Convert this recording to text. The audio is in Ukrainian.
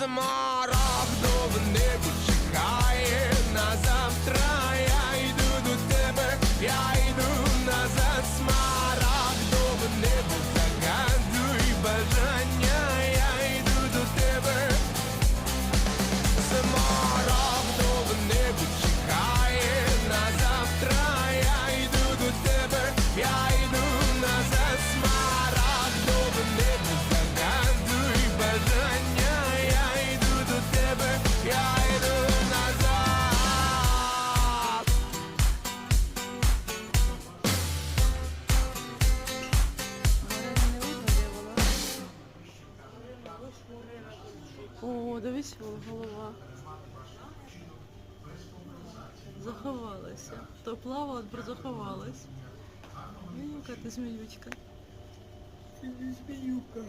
tomorrow. more О, дивись, вон голова. Заховалася. То плавала, то заховалась. Ну, зміюка ти зміючка. Ти зміюка.